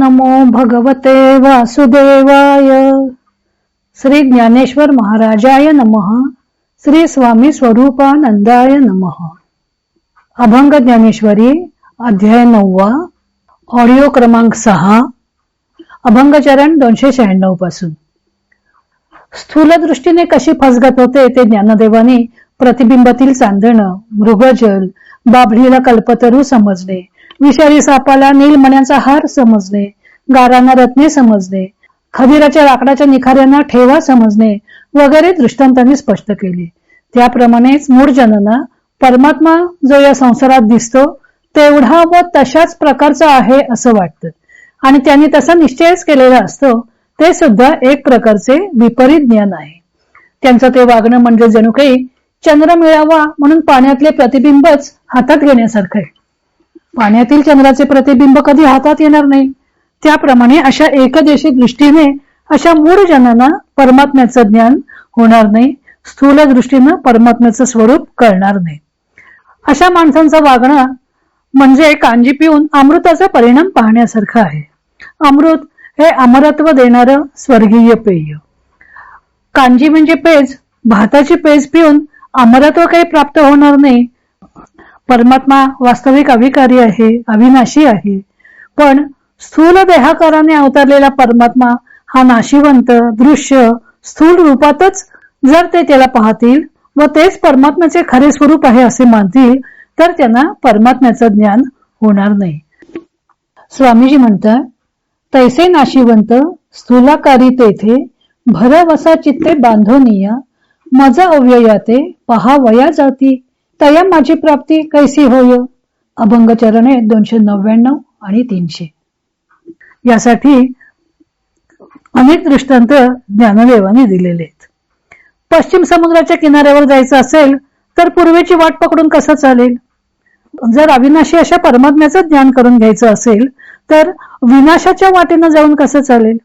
नमो भगवते वासुदेवाय. श्री ज्ञानेश्वर महाराजाय नमः. श्री स्वामी स्वरूपानंदाय नमः. अभंग ज्ञानेश्वरी अध्याय नववा ऑडिओ क्रमांक सहा अभंगचरण दोनशे शहाण्णवपासून. स्थूल दृष्टीने कशी फसगत होते ते ज्ञानदेवाने प्रतिबिंबातील चांदणं मृगजल बाभळीला कल्पतरू समजणे विषारी सापाला नीलमण्यांचा हार समजणे गारांना रत्ने समजणे खदिराच्या लाकडाच्या निखाऱ्यांना ठेवा समजणे वगैरे दृष्टांतांनी स्पष्ट केले. त्याप्रमाणेच मूळ परमात्मा जो या संसारात दिसतो तेवढा व तशाच प्रकारचा आहे असं वाटतं. आणि त्यांनी तसा निश्चयच केलेला असतो ते सुद्धा एक प्रकारचे विपरीत ज्ञान आहे. त्यांचं ते वागणं म्हणजे जणू काही चंद्र मिळावा म्हणून पाण्यातले प्रतिबिंबच हातात घेण्यासारखं आहे. पाण्यातील चंद्राचे प्रतिबिंब कधी हातात येणार नाही. त्याप्रमाणे अशा एकदेशी दृष्टीने अशा मूळ जनांना परमात्म्याचं ज्ञान होणार नाही स्थूल दृष्टीनं परमात्म्याचं स्वरूप कळणार नाही. अशा माणसांचं वागणं म्हणजे कांजी पिऊन अमृताचा परिणाम पाहण्यासारखं आहे. अमृत हे अमरत्व देणारं स्वर्गीय पेय. कांजी म्हणजे पेज भाताची पेज पिऊन अमरत्व काही प्राप्त होणार नाही. परमात्मा वास्तविक अविकारी आहे अविनाशी आहे. पण स्थूल देहाकाराने अवतरलेला परमात्मा हा नाशिवंत दृश्य स्थूल रूपातच जर ते त्याला पाहतील व तेच परमात्म्याचे खरे स्वरूप आहे असे मानतील तर त्यांना परमात्म्याचं ज्ञान होणार नाही. स्वामीजी म्हणतात तैसे नाशिवंत स्थूलाकारी तेथे भरवसा चित्ते बांधोनिया मज अव्ययाते पहा वया जाती तया माझी प्राप्ती कैसी होय? अभंग चरणे दोनशे नव्याण्णव आणि तीनशे. यासाठी अनेक दृष्टांत ज्ञानदेवाने दिलेले आहेत. पश्चिम समुद्राच्या किनाऱ्यावर जायचं असेल तर पूर्वेची वाट पकडून कसं चालेल? जर अविनाशी अशा परमात्म्याचं ज्ञान करून घ्यायचं असेल तर विनाशाच्या वाटेनं जाऊन कसं चालेल?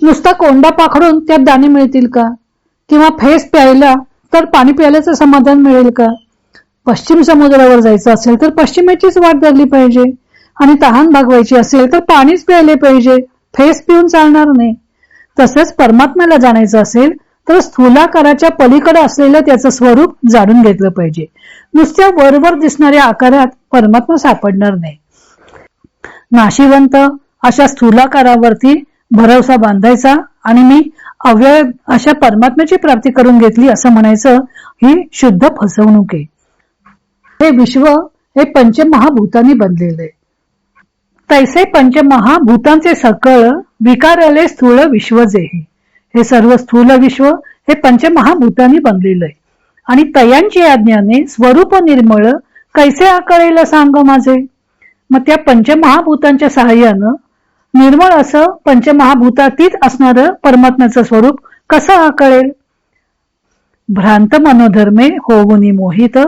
नुसता कोंडा पाखडून त्यात दाणे मिळतील का? किंवा फेस प्यायला तर पाणी प्यायल्याचं समाधान मिळेल का? पश्चिम समुद्रावर जायचं असेल तर पश्चिमेचीच वाट धरली पाहिजे. आणि तहान भागवायची असेल तर पाणीच प्यायले पाहिजे. फेस पिऊन चालणार नाही. तसंच परमात्म्याला जाणायचं असेल तर स्थूलाकाराच्या पलीकडे असलेलं त्याचं स्वरूप जाणून घेतलं पाहिजे. नुसत्या वरवर दिसणाऱ्या आकारात परमात्मा सापडणार नाही. नाशिवंत अशा स्थूलाकारावरती भरवसा बांधायचा आणि मी अव्यय अशा परमात्म्याची प्राप्ती करून घेतली असं म्हणायचं ही शुद्ध फसवणूक आहे. हे विश्व हे पंचमहाभूतांनी बनलेलं आहे. तैसे पंचमहाभूतांचे सकळ विकारले स्थूल विश्व जे हे सर्व स्थूल विश्व हे पंचमहाभूतांनी बनलेलं आहे. आणि तयांची आज्ञाने स्वरूप निर्मळ कैसे आकळेल सांग माझे? मग त्या पंचमहाभूतांच्या सहाय्यानं निर्मळ असं पंचमहाभूतातीत असणार परमात्म्याचं स्वरूप कसं आकळेल? भ्रांत मनोधर्मे होऊनी मोहित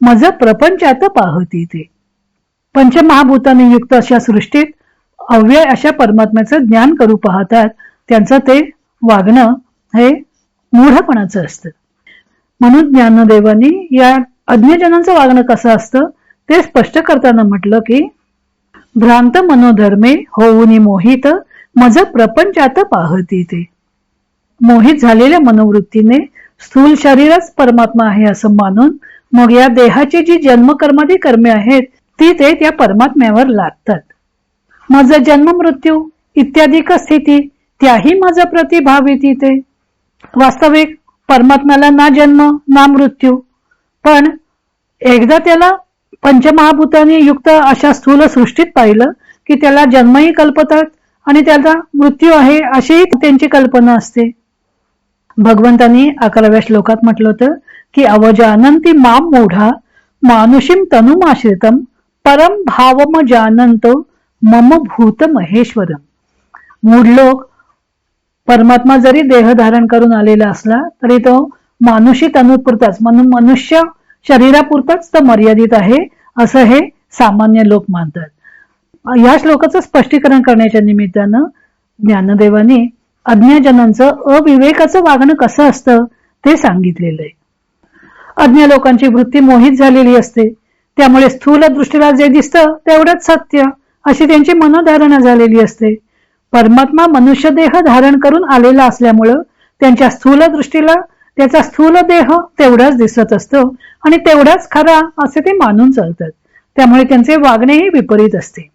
मज प्रपंचात पाहती ते. पंचमहाभूताने युक्त अशा सृष्टीत अव्यय अशा परमात्म्याचं ज्ञान करू पाहतात. त्यांचं ते वागणं हे मूढपणाचं असतं. म्हणून ज्ञानदेवानी या अज्ञजनांचं वागणं कसं असतं ते स्पष्ट करताना म्हटलं की भ्रांत मनोधर्मे होऊनी मोहित मज प्रपंचात पाहती ते. मोहित झालेल्या मनोवृत्तीने स्थूल शरीरच परमात्मा आहे असं मानून मग या देहाची जी जन्मकर्मादी कर्मे आहेत ती ते त्या परमात्म्यावर लागतात. माझा जन्म मृत्यू इत्यादी स्थिती त्याही माझा प्रतिभाव येते ते वास्तविक परमात्म्याला ना जन्म ना मृत्यू पण एकदा त्याला पंचमहाभूतांनी युक्त अशा स्थूल सृष्टीत पाहिलं की त्याला जन्मही कल्पतात आणि त्याचा मृत्यू आहे अशीही त्यांची कल्पना असते. भगवंतांनी अकराव्या श्लोकात म्हटलं होतं की अवजानंती माम मोढा मानुषीम तनुमाश्रितम परम भावम जानंत मम भूत महेश्वरम. मूढ लोक परमात्मा जरी देह धारण करून आलेला असला तरी तो मानुषी तनुपुरताच म्हणून मनुष्य शरीरापुरताच तो मर्यादित आहे असं हे सामान्य लोक मानतात. या श्लोकाचं स्पष्टीकरण करण्याच्या निमित्तानं ज्ञानदेवाने अज्ञजनांचं अविवेकाचं वागणं कसं असतं ते सांगितलेलं आहे. अज्ञ लोकांची वृत्ती मोहित झालेली असते. त्यामुळे स्थूल दृष्टीला जे दिसतं तेवढंच सत्य अशी त्यांची मनोधारणा झालेली असते. परमात्मा मनुष्य देह धारण करून आलेला असल्यामुळं त्यांच्या स्थूल दृष्टीला त्याचा स्थूल देह तेवढाच दिसत असतो आणि तेवढाच खरा असे ते मानून चालतात. त्यामुळे त्यांचे वागणेही विपरीत असते.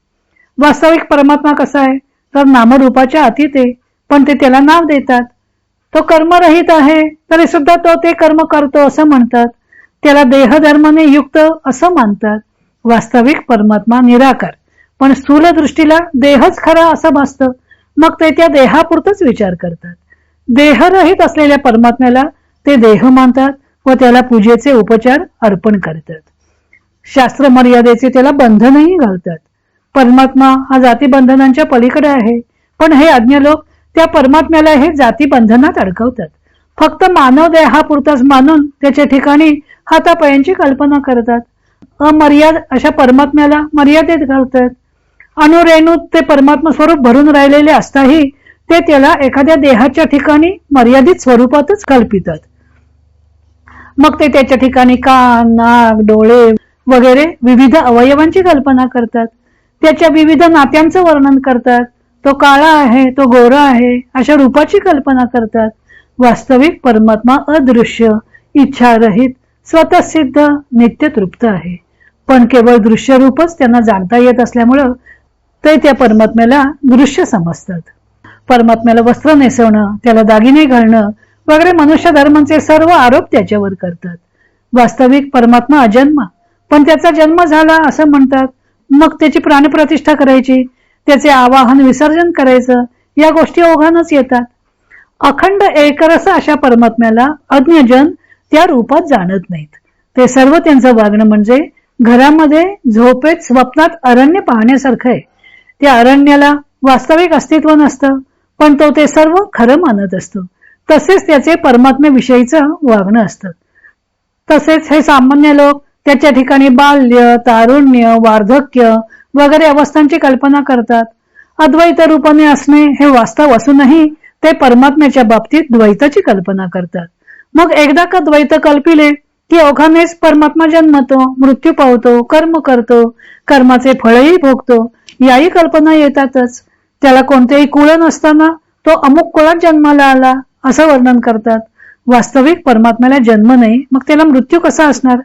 वास्तविक परमात्मा कसा आहे? तर नामरूपाच्या अतीत आहे पण ते त्याला नाव देतात. तो कर्मरहित आहे तरी सुद्धा तो ते कर्म करतो असं म्हणतात. त्याला देहधर्माने युक्त असं मानतात. वास्तविक परमात्मा निराकार. पण स्थूल दृष्टीला देहच खरा असं भासतं. मग ते त्या देहापुरतच विचार करतात. देहरहित असलेल्या परमात्म्याला ते देह मानतात व त्याला पूजेचे उपचार अर्पण करतात. शास्त्र मर्यादेचे त्याला बंधनही घालतात. परमात्मा हा जाती बंधनांच्या पलीकडे आहे. पण हे अज्ञ लोक त्या परमात्म्याला हे जाती बंधनात अडकवतात. फक्त मानव देहापुरताच मानून त्याच्या ठिकाणी हातापायांची कल्पना करतात. अमर्याद अशा परमात्म्याला मर्यादेत घालतात. अणुरेणूत ते परमात्मा स्वरूप भरून राहिलेले असताही ते त्याला एखाद्या देहाच्या ठिकाणी मर्यादित स्वरूपातच कल्पितात. मग ते त्याच्या ठिकाणी कान नाक डोळे वगैरे विविध अवयवांची कल्पना करतात. त्याच्या विविध नात्यांचं वर्णन करतात. तो काळा आहे तो गोरा आहे अशा रूपाची कल्पना करतात. वास्तविक परमात्मा अदृश्य इच्छारहित स्वतःसिद्ध नित्य तृप्त आहे. पण केवळ दृश्यरूपच त्यांना जाणता येत असल्यामुळं ते त्या परमात्म्याला दृश्य समजतात. परमात्म्याला वस्त्र नेसवणं त्याला दागिने घालणं वगैरे मनुष्य धर्मांचे सर्व आरोप त्याच्यावर करतात. वास्तविक परमात्मा अजन्मा. पण त्याचा जन्म झाला असं म्हणतात. मग त्याची प्राणप्रतिष्ठा करायची त्याचे आवाहन विसर्जन करायचं या गोष्टी ओघानच येतात. अखंड एकरस अशा परमात्म्याला अज्ञजन त्या रूपात जाणत नाहीत. ते सर्व त्यांचं वागणं म्हणजे घरामध्ये झोपेत स्वप्नात अरण्य पाहण्यासारखं आहे. त्या अरण्याला वास्तविक अस्तित्व नसतं पण तो ते सर्व खरं मानत असतो. तसेच त्याचे परमात्म्याविषयीचं वागणं असतं. तसेच हे सामान्य लोक त्याच्या ठिकाणी बाल्य तारुण्य वार्धक्य वगैरे अवस्थांची कल्पना करतात. अद्वैत रूपाने असणे हे वास्तव असूनही ते परमात्म्याच्या बाबतीत द्वैताची कल्पना करतात. मग एकदा का द्वैत कल्पिले की ओघानेच परमात्मा जन्मतो मृत्यू पावतो कर्म करतो कर्माचे फळही भोगतो याही कल्पना येतातच. त्याला कोणतेही कुळ नसताना तो अमुक कुळात जन्माला आला असं वर्णन करतात. वास्तविक परमात्म्याला जन्म नाही मग त्याला मृत्यू कसा असणार?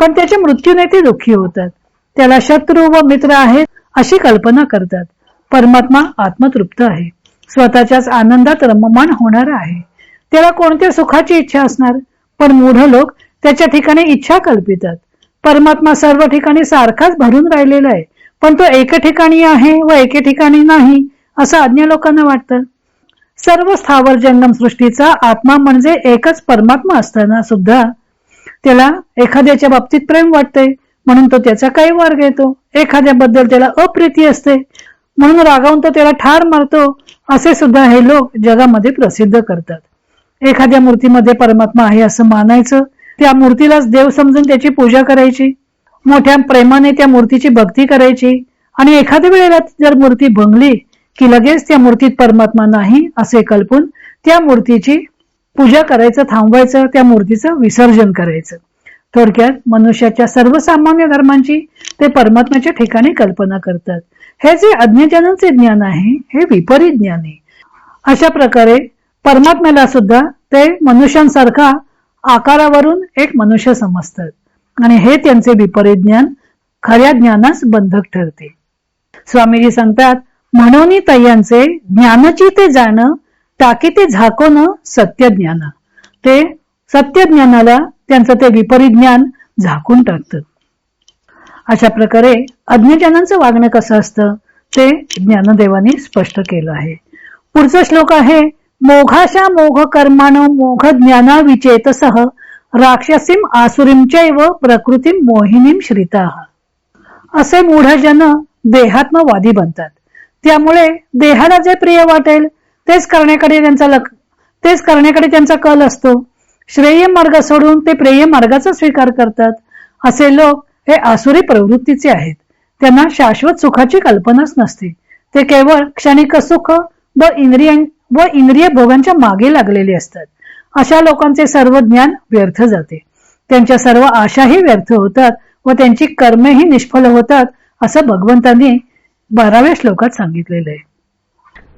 पण त्याच्या मृत्यूने ते दुःखी होतात. त्याला शत्रू व मित्र आहेत अशी कल्पना करतात. परमात्मा आत्मतृप्त आहे. स्वतःच्याच आनंदात रममाण होणार आहे. त्याला कोणत्या सुखाची इच्छा असणार? पण मूढ लोक त्याच्या ठिकाणी इच्छा कल्पितात. परमात्मा सर्व ठिकाणी सारखाच भरून राहिलेला आहे. पण तो एके ठिकाणी आहे व एके ठिकाणी नाही असं अज्ञ लोकांना वाटतं. सर्व स्थावर जंगम सृष्टीचा आत्मा म्हणजे एकच परमात्मा असताना सुद्धा त्याला एखाद्याच्या बाबतीत प्रेम वाटते म्हणून तो त्याचा काही वर्ग येतो एखाद्याबद्दल त्याला अप्रिती असते म्हणून रागावून तो त्याला ठार मारतो असे सुद्धा हे लोक जगामध्ये प्रसिद्ध करतात. एखाद्या मूर्तीमध्ये परमात्मा आहे असं मानायचं त्या मूर्तीलाच देव समजून त्याची पूजा करायची. मोठ्या प्रेमाने त्या मूर्तीची भक्ती करायची. आणि एखाद्या वेळेला जर मूर्ती भंगली की लगेच त्या मूर्तीत परमात्मा नाही असे कल्पून त्या मूर्तीची पूजा करायचं थांबवायचं त्या मूर्तीचं विसर्जन करायचं. थोडक्यात मनुष्याच्या सर्वसामान्य धर्मांची ते परमात्म्याच्या ठिकाणी कल्पना करतात. हे जे अज्ञजनांचे ज्ञान आहे हे विपरीत ज्ञान आहे. अशा प्रकारे परमात्म्याला सुद्धा ते मनुष्यांसारखा आकारावरून एक मनुष्य समजतात. आणि हे त्यांचे विपरीत ज्ञान खऱ्या ज्ञानास बंधक ठरते. स्वामीजी सांगतात म्हणून तयांचे ज्ञानाची ते जाण टाकी ते झाकोन सत्य ज्ञान. ते सत्य ज्ञानाला त्यांचं ते विपरीत ज्ञान झाकून टाकतं. अशा प्रकारे अज्ञजनांचं वागणं कसं असतं ते ज्ञानदेवाने स्पष्ट केलं आहे. पुढचा श्लोक आहे मोघाशा मोघ कर्माण मोघ ज्ञाना विचेतसह राक्षसीम आसुरींचैव प्रकृतीम मोहिनीम श्रिता. असे मूढजन देहात्मवादी बनतात. त्यामुळे देहाला जे प्रिय वाटेल तेच करण्याकडे त्यांचा लक तेच करण्याकडे त्यांचा कल असतो. श्रेय मार्ग सोडून ते प्रेय मार्गाचा स्वीकार करतात. असे लोक हे आसुरी प्रवृत्तीचे आहेत. त्यांना शाश्वत सुखाची कल्पनाच नसते. ते केवळ क्षणिक सुख व इंद्रिय व इंद्रिय भोगांच्या मागे लागलेले असतात. अशा लोकांचे सर्व ज्ञान व्यर्थ जाते. त्यांच्या सर्व आशाही व्यर्थ होतात व त्यांची कर्मेही निष्फल होतात असं भगवंतांनी बाराव्या श्लोकात सांगितलेलं आहे.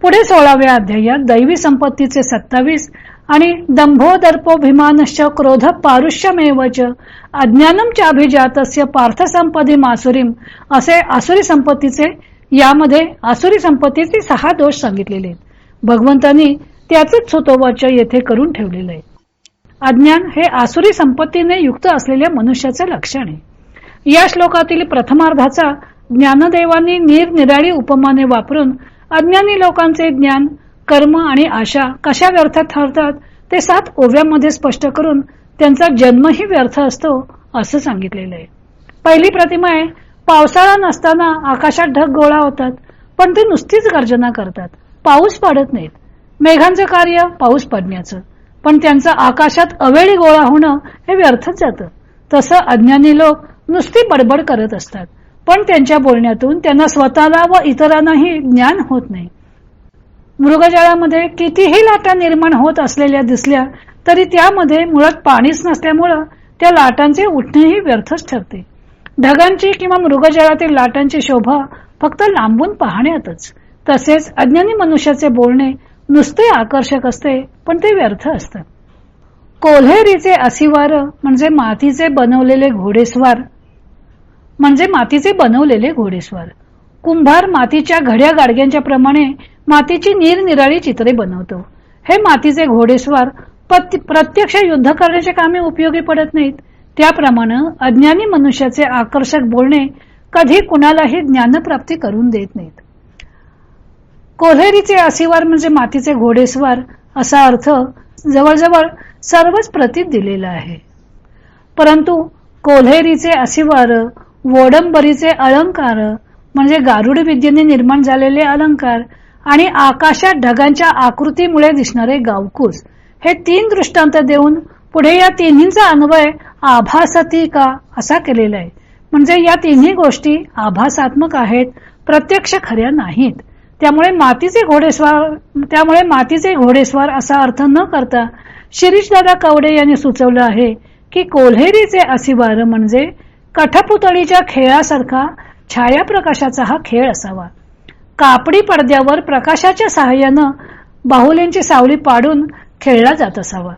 पुढे सोळाव्या अध्यायात दैवी संपत्तीचे सत्तावीस आणि दंभो दर्पोभिमानश्च क्रोध पारुष्यमेवच अज्ञानम च अभिजातस्य पार्थ संपदी मासुरीम असे आसुरी संपत्तीचे यामध्ये आसुरी संपत्तीचे सहा दोष सांगितलेले आहेत. भगवंतांनी त्याचेच स्वतोवाच येथे करून ठेवलेलं आहे. अज्ञान हे आसुरी संपत्तीने युक्त असलेल्या मनुष्याचे लक्षण आहे. या श्लोकातील प्रथमार्धाचा ज्ञानदेवांनी निरनिराळी उपमाने वापरून अज्ञानी लोकांचे ज्ञान कर्म आणि आशा कशा व्यर्थ ठरतात ते सात ओव्यामध्ये स्पष्ट करून त्यांचा जन्मही व्यर्थ असतो असं सांगितलेलं आहे. पहिली प्रतिमा आहे पावसाळा नसताना आकाशात ढग गोळा होतात पण ते नुसतीच गर्जना करतात. पाऊस पडत नाहीत. मेघांचं कार्य पाऊस पडण्याचं. पण त्यांचं आकाशात अवेळी गोळा होणं हे व्यर्थच जातं. तसं अज्ञानी लोक नुसती बडबड करत असतात. पण त्यांच्या बोलण्यातून त्यांना स्वतःला व इतरांनाही ज्ञान होत नाही. मृगजळामध्ये कितीही लाटा निर्माण होत असलेल्या दिसल्या तरी त्यामध्ये मुळात पाणीच नसल्यामुळं त्या लाटांचे उठणेही व्यर्थच ठरते. ढगांची किंवा मृगजळातील लाटांची शोभा फक्त लांबून पाहण्यातच. तसेच अज्ञानी मनुष्याचे बोलणे नुसते आकर्षक असते पण ते व्यर्थ असतं. कोल्हेरीचे असिवार म्हणजे मातीचे बनवलेले घोडेस्वार. म्हणजे मातीचे बनवलेले घोडेस्वार. कुंभार मातीच्या घड्या गाडग्यांच्या प्रमाणे मातीची निरनिराळी चित्रे बनवतो. हे मातीचे घोडेस्वार प्रत्यक्ष युद्ध करण्याचे कामे उपयोगी पडत नाहीत. त्याप्रमाणे अज्ञानी मनुष्याचे आकर्षक बोलणे कधी कुणालाही ज्ञानप्राप्ती करून देत नाहीत. कोल्हेरीचे असिवार म्हणजे मातीचे घोडेस्वार असा अर्थ जवळजवळ सर्वच प्रतीत दिलेला आहे. परंतु कोल्हेरीचे असिवार वोडंबरीचे अलंकार म्हणजे गारुड विद्येने निर्माण झालेले अलंकार आणि आकाशात ढगांच्या आकृतीमुळे दिसणारे गावकूस हे तीन दृष्टांत देऊन पुढे या तिन्हींचा अन्वय आभासती का असा केलेला आहे. म्हणजे या तिन्ही गोष्टी आभासात्मक आहेत प्रत्यक्ष खऱ्या नाहीत. त्यामुळे मातीचे घोडेस्वार त्यामुळे मातीचे घोडेस्वार असा अर्थ न करता शिरीषदादा कवडे यांनी सुचवलं आहे की कोल्हेरीचे असिवार म्हणजे कठपुतळीच्या खेळासारखा छायाप्रकाशाचा हा खेळ असावा. कापडी पडद्यावर प्रकाशाच्या सहाय्यानं बाहुल्यांची सावली पाडून खेळला जात असावा.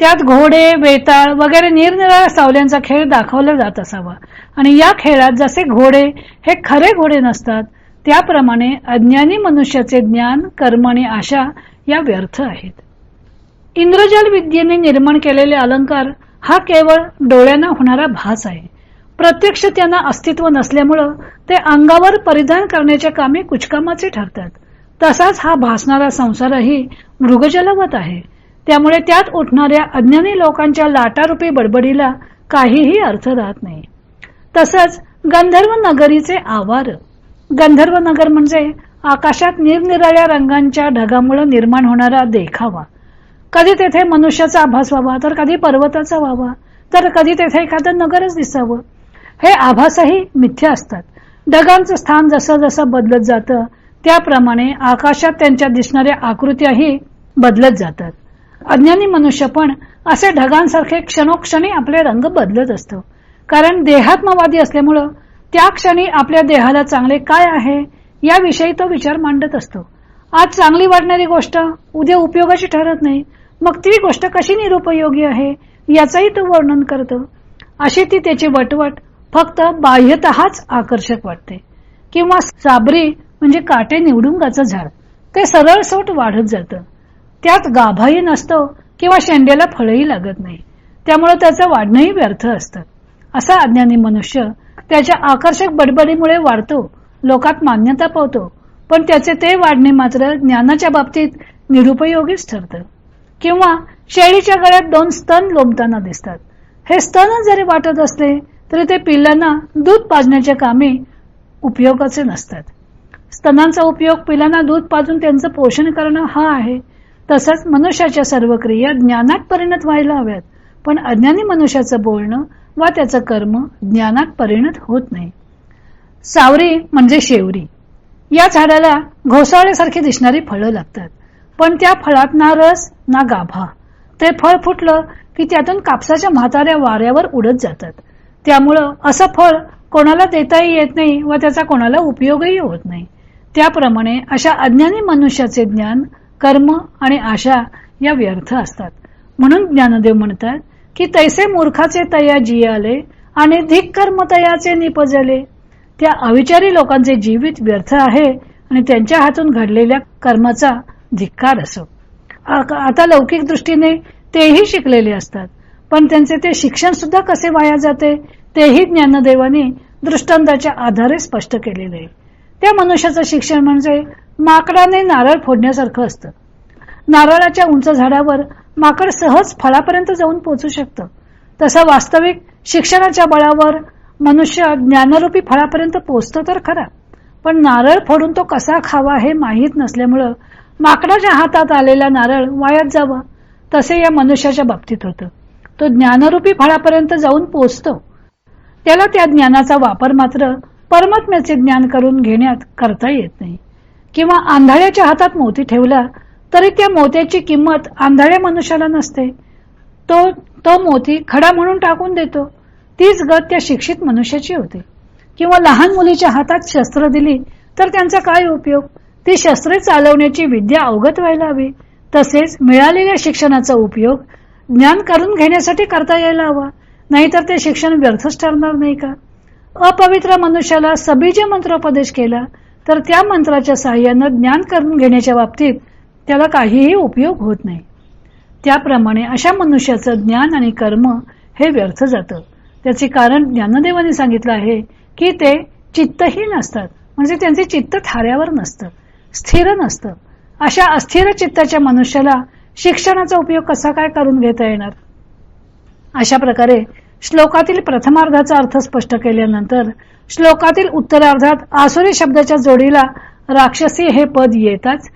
त्यात घोडे वेताळ वगैरे निरनिराळ्या सावल्यांचा खेळ दाखवला जात असावा. आणि या खेळात जसे घोडे हे खरे घोडे नसतात त्याप्रमाणे अज्ञानी मनुष्याचे ज्ञान कर्म आणि आशा या व्यर्थ आहेत. इंद्रजल विद्येने निर्माण केलेले अलंकार हा केवळ डोळ्यांना होणारा भास आहे. प्रत्यक्ष त्यांना अस्तित्व नसल्यामुळं ते अंगावर परिधान करण्याच्या कामे कुचकामाचे ठरतात. तसाच हा भासणारा संसारही मृगजलवत आहे. त्यामुळे त्यात उठणाऱ्या अज्ञानी लोकांच्या लाटारूपी बडबडीला काहीही अर्थ राहत नाही. तसंच गंधर्व नगरीचे आवार गंधर्व नगर म्हणजे आकाशात निरनिराळ्या रंगांच्या ढगामुळे निर्माण होणारा देखावा. कधी तेथे मनुष्याचा आभास व्हावा तर कधी पर्वताचा व्हावा तर कधी तेथे एखादं नगरच दिसावं. हे आभासही मिथ्या असतात. ढगांचं स्थान जसं जसं बदलत जातं त्याप्रमाणे आकाशात त्यांच्या दिसणाऱ्या आकृत्याही बदलत जातात. अज्ञानी मनुष्य पण असे ढगांसारखे क्षणोक्षणी आपले रंग बदलत असतो. कारण देहात्मवादी असल्यामुळं त्या क्षणी आपल्या देहाला चांगले काय आहे याविषयी तो विचार मांडत असतो. आज चांगली वाटणारी गोष्ट उद्या उपयोगाची ठरत नाही मग ती गोष्ट कशी निरुपयोगी आहे याचंही तो वर्णन करतो. अशी ती त्याची वटवट फक्त बाह्यतःच आकर्षक वाटते. किंवा साबरी म्हणजे काटे निवडुंगाचं झाड. ते सरळ सोट वाढत जातं. त्यात गाभाही नसतो किंवा शेंड्याला फळही लागत नाही. त्यामुळे त्याचं वाढणंही व्यर्थ असतं. असा अज्ञानी मनुष्य त्याच्या आकर्षक बडबडीमुळे वाढतो. लोकात मान्यता पावतो. पण त्याचे ते वाढणे मात्र ज्ञानाच्या बाबतीत निरुपयोगीच ठरतं. किंवा शेळीच्या गळ्यात दोन स्तन लोंबताना दिसतात. हे स्तन जरी वाटत असले तरी ते पिल्लांना दूध पाजण्याच्या कामी उपयोगाचे नसतात. स्तनांचा उपयोग पिलांना दूध पाजून त्यांचं पोषण करणं हा आहे. तसंच मनुष्याच्या सर्व क्रिया ज्ञानात परिणत व्हायला हव्यात. पण अज्ञानी मनुष्याचं बोलणं वा त्याचं कर्म ज्ञानात परिणत होत नाही. सावरी म्हणजे शेवरी. या झाडाला घोसाळ्यासारखी दिसणारी फळं लागतात. पण त्या फळात ना रस ना गाभा. ते फळ फुटलं की त्यातून कापसाच्या म्हाताऱ्या वाऱ्यावर उडत जातात. त्यामुळं असं फळ कोणाला देताही येत नाही व त्याचा कोणाला उपयोगही होत नाही. त्याप्रमाणे अशा अज्ञानी मनुष्याचे ज्ञान कर्म आणि आशा या व्यर्थ असतात. म्हणून ज्ञानदेव म्हणतात की तैसे मूर्खाचे तया जी आले आणि धिक कर्म तयाचे निपजले. त्या अविचारी लोकांचे जीवित व्यर्थ आहे आणि त्यांच्या हातून घडलेल्या कर्माचा धिक्कार असो. आता लौकिक दृष्टीने तेही शिकलेले असतात पण त्यांचे ते शिक्षण सुद्धा कसे वाया जाते तेही ज्ञानदेवाने दृष्टांताच्या आधारे स्पष्ट केलेले. आहे त्या मनुष्याचं शिक्षण म्हणजे माकडाने नारळ फोडण्यासारखं असतं. नारळाच्या उंच झाडावर माकड सहज फळापर्यंत जाऊन पोहोचू शकतं. तसं वास्तविक शिक्षणाच्या बळावर मनुष्य ज्ञानरूपी फळापर्यंत पोचतो तर खरा. पण नारळ फोडून तो कसा खावा हे माहीत नसल्यामुळं माकडाच्या हातात आलेला नारळ वायात जावा तसे या मनुष्याच्या बाबतीत होतं. तो ज्ञानरूपी फळापर्यंत जाऊन पोचतो. त्याला त्या ज्ञानाचा वापर मात्र परमात्म्याचे ज्ञान करून घेण्यात करता येत नाही. किंवा आंधळ्याच्या हातात मोती ठेवला तरी त्या मोत्याची किंमत आंधळ्या मनुष्याला नसते. तो तो मोती खडा म्हणून टाकून देतो. तीच गत त्या शिक्षित मनुष्याची होते. किंवा लहान मुलीच्या हातात शस्त्र दिली तर त्यांचा काय उपयोग? ती शस्त्रे चालवण्याची विद्या अवगत व्हायला हवी. तसेच मिळालेल्या शिक्षणाचा उपयोग ज्ञान करून घेण्यासाठी करता यायला हवा. नाहीतर ते शिक्षण व्यर्थच ठरणार नाही का? अपवित्र मनुष्याला सबीज मंत्रोपदेश केला तर त्या मंत्राच्या साह्यानं ज्ञान करून घेण्याच्या बाबतीत त्याला काहीही उपयोग होत नाही. त्याप्रमाणे अशा मनुष्याचं ज्ञान आणि कर्म हे व्यर्थ जातं. त्याचे कारण ज्ञानदेवाने सांगितलं आहे की ते चित्तहीन असतात. म्हणजे त्यांचे चित्त थाऱ्यावर नसतं. स्थिर नसतं. अशा अस्थिर चित्ताच्या मनुष्याला शिक्षणाचा उपयोग कसा काय करून घेता येणार? अशा प्रकारे श्लोकातील प्रथमार्धाचा अर्थ स्पष्ट केल्यानंतर श्लोकातील उत्तरार्धात आसुरी शब्दाच्या जोडीला राक्षसी हे पद येताच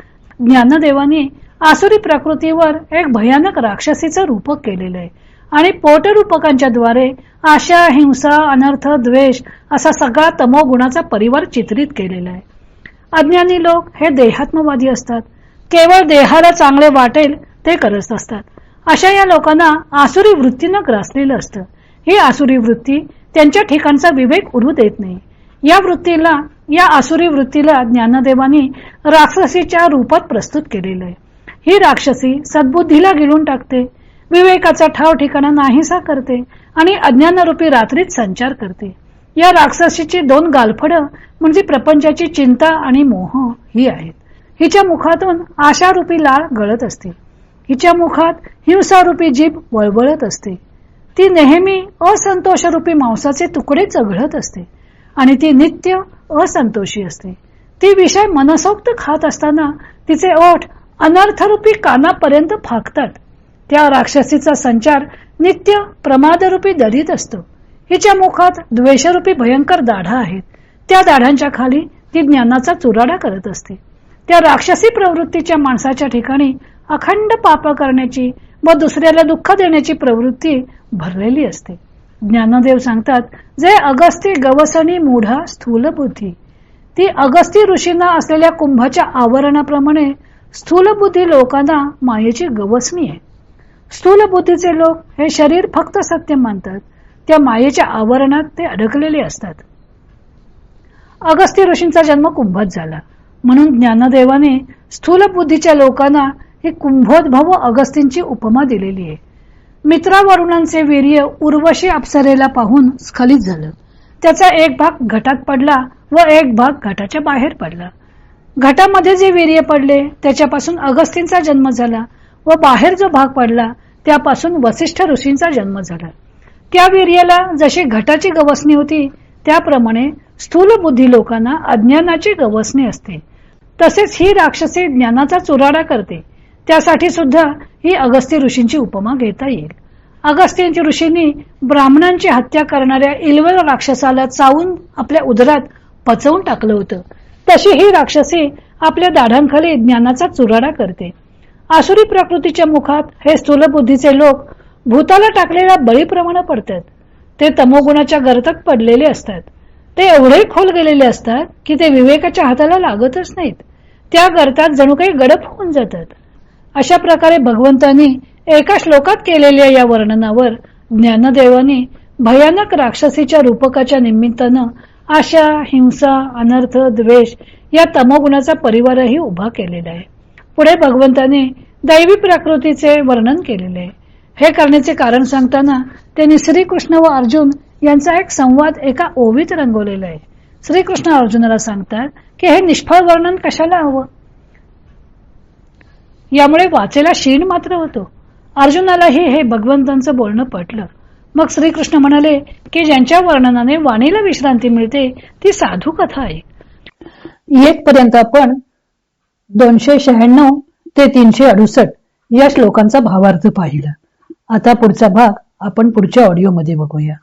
ज्ञानदेवाने आसुरी प्रकृतीवर एक भयानक राक्षसीचं रूपक केलेलं आहे आणि पोटरूपकांच्या द्वारे आशा हिंसा अनर्थ द्वेष असा सगळा तमोगुणाचा परिवार चित्रित केलेला आहे अज्ञानी लोक हे देहात्मवादी असतात. केवळ देहाला चांगले वाटेल ते करत असतात. अशा या लोकांना आसुरी वृत्तीनं ग्रासलेलं असतं. ही आसुरी वृत्ती त्यांच्या ठिकाणचा विवेक उरू देत नाही. या वृत्तीला या आसुरी वृत्तीला ज्ञानदेवानी राक्षसीच्या रूपात प्रस्तुत केलेलं आहे. ही राक्षसी सद्बुद्धीला गिळून टाकते विवेकाचा ठाव ठिकाणा नाहीसा करते आणि अज्ञानरूपी रात्रीत संचार करते. या राक्षसीची दोन गालफडं म्हणजे प्रपंचाची चिंता आणि मोह ही आहेत. हिच्या मुखातून आशारूपी लाळ गळत असते. हिच्या मुखात हिंसारूपी जीभ वळवळत असते. ती नेहमी असंतोषरूपी मांसाचे तुकडे चघळत असते. आणि ती नित्य असंतोषी असते. ती विषय मनसोक्त खात असताना तिचे ओठ अनर्थरूपी कानापर्यंत फाकतात. त्या राक्षसीचा संचार नित्य प्रमादरूपी दरीत असतो. हिच्या मुखात द्वेषरूपी भयंकर दाढा आहेत. त्या दाढांच्या खाली ती ज्ञानाचा चुराडा करत असते. त्या राक्षसी प्रवृत्तीच्या माणसाच्या ठिकाणी अखंड पाप करण्याची व दुसऱ्याला दुःख देण्याची प्रवृत्ती भरलेली असते. ज्ञानदेव सांगतात जे अगस्ती गवसणी मूढा स्थूल बुद्धी. ती अगस्ती ऋषींना असलेल्या कुंभाच्या आवरणाप्रमाणे स्थूल बुद्धी लोकांना मायेची गवसणी आहे. स्थूल बुद्धीचे लोक हे शरीर फक्त सत्य मानतात त्या मायेच्या आवरणात ते अडकलेले असतात. अगस्ती ऋषींचा जन्म कुंभात झाला. म्हणून ज्ञानदेवाने स्थूल बुद्धीच्या लोकांना ही कुंभोद्भव अगस्तींची उपमा दिलेली आहे. मित्रावरुणांचे वीर्य उर्वशी अप्सरेला पाहून स्खलित झालं. त्याचा एक भाग घटात पडला व एक भाग घटाच्या बाहेर पडला. घटामध्ये जे वीर्य पडले त्याच्यापासून अगस्तींचा जन्म झाला व बाहेर जो भाग पडला त्यापासून वसिष्ठ ऋषींचा जन्म झाला. त्या वीर्याला जशी घटाची गवसणी होती त्याप्रमाणे स्थूल बुद्धी लोकांना अज्ञानाची गवसणी असते. तसेच ही राक्षसी ज्ञानाचा चुराडा करते. त्यासाठी सुद्धा ही अगस्त्य ऋषींची उपमा घेता येईल. अगस्त्य ऋषींनी ब्राह्मणांची हत्या करणाऱ्या इल्वल राक्षसाला चावून आपल्या उदरात पचवून टाकलं होतं. तशी ही राक्षसी आपल्या दाढांखाली ज्ञानाचा चुराडा करते. आसुरी प्रकृतीच्या मुखात हे स्थूल बुद्धीचे लोक भूताला टाकलेल्या बळीप्रमाणे पडतात. ते तमोगुणाच्या गर्तात पडलेले असतात. ते एवढे खोल गेलेले असतात की ते विवेकाच्या हाताला लागतच नाहीत. त्या गर्तात जणू काही गडप होऊन जातात. अशा प्रकारे भगवंतांनी एका श्लोकात केलेल्या या वर्णनावर ज्ञानदेवाने भयानक राक्षसीच्या रूपकाच्या निमित्तानं आशा हिंसा अनर्थ द्वेष या तमोगुणाचा परिवारही उभा केलेला आहे. पुढे भगवंताने दैवी प्रकृतीचे वर्णन केलेले आहे. हे करण्याचे कारण सांगताना त्यांनी श्रीकृष्ण व अर्जुन यांचा एक संवाद एका ओवीत रंगवलेला आहे. श्रीकृष्ण अर्जुनाला सांगतात की हे निष्फळ वर्णन कशाला हवं? यामुळे वाचेला शीण मात्र होतो. अर्जुनालाही हे भगवंतांचं बोलणं पटलं. मग श्रीकृष्ण म्हणाले की ज्यांच्या वर्णनाने वाणीला विश्रांती मिळते ती साधू कथा आहे. येतपर्यंत आपण दोनशे शहाण्णव ते तीनशे अडुसष्ट या श्लोकांचा भावार्थ पाहिला. आता पुढचा भाग आपण पुढच्या ऑडिओमध्ये बघूया.